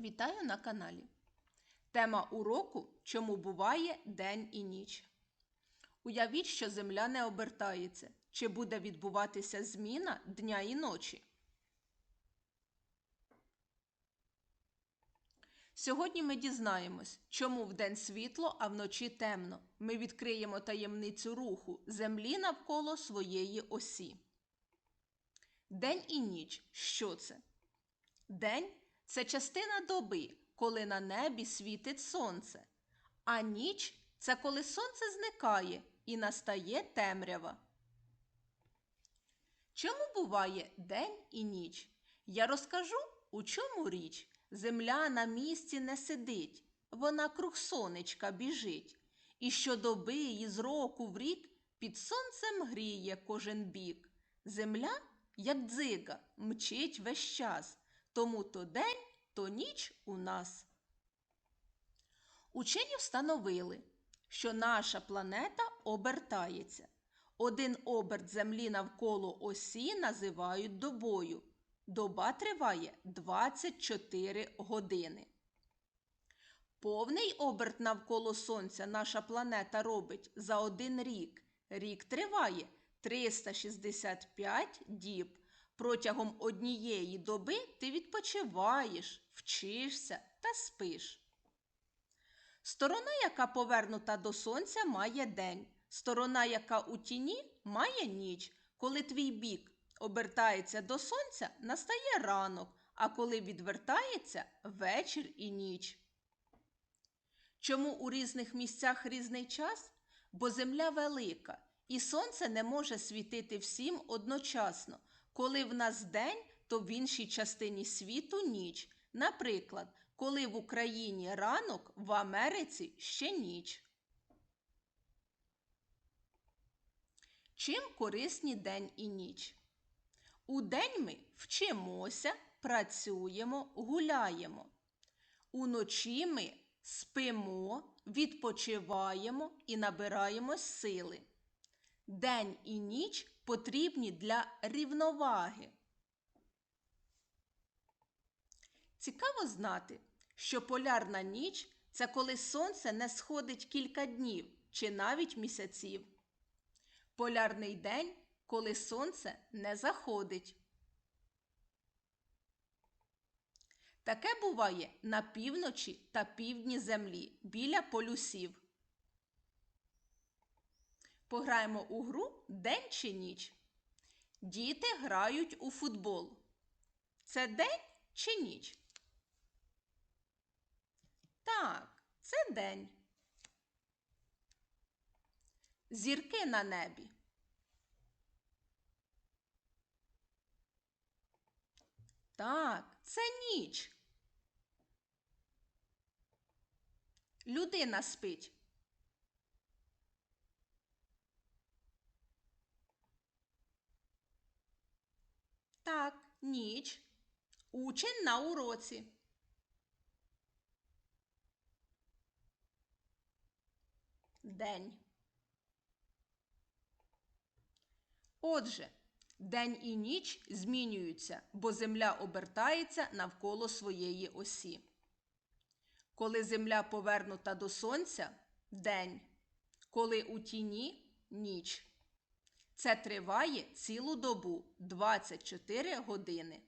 Вітаю на каналі. Тема уроку Чому буває день і ніч. Уявіть, що Земля не обертається. Чи буде відбуватися зміна дня і ночі? Сьогодні ми дізнаємось, чому вдень світло, а вночі темно. Ми відкриємо таємницю руху Землі навколо своєї осі. День і ніч. Що це? День це частина доби, коли на небі світить сонце, а ніч це коли сонце зникає і настає темрява. Чому буває день і ніч? Я розкажу, у чому річ. Земля на місці не сидить, вона круг сонечка біжить, і щодоби і з року в рік під сонцем гріє кожен бік. Земля, як дзига, мчить весь час, тому то день, то ніч у нас. Учені встановили, що наша планета обертається. Один оберт Землі навколо осі називають добою. Доба триває 24 години. Повний оберт навколо Сонця наша планета робить за один рік. Рік триває 365 діб. Протягом однієї доби ти відпочиваєш, вчишся та спиш. Сторона, яка повернута до сонця, має день. Сторона, яка у тіні, має ніч. Коли твій бік обертається до сонця, настає ранок, а коли відвертається вечір і ніч. Чому у різних місцях різний час? Бо земля велика, і сонце не може світити всім одночасно. Коли в нас день, то в іншій частині світу ніч. Наприклад, коли в Україні ранок, в Америці ще ніч. Чим корисні день і ніч? У день ми вчимося, працюємо, гуляємо. Уночі ми спимо, відпочиваємо і набираємось сили. День і ніч потрібні для рівноваги. Цікаво знати, що полярна ніч це коли сонце не сходить кілька днів чи навіть місяців. Полярний день, коли сонце не заходить. Таке буває на півночі та півдні землі біля полюсів. Пограємо у гру день чи ніч. Діти грають у футбол. Це день чи ніч? Так, це день. Зірки на небі. Так, це ніч. Людина спить. Так, ніч. Учень на уроці. День. Отже, день і ніч змінюються, бо Земля обертається навколо своєї осі. Коли Земля повернута до Сонця день, коли у тіні ніч. Це триває цілу добу 24 години.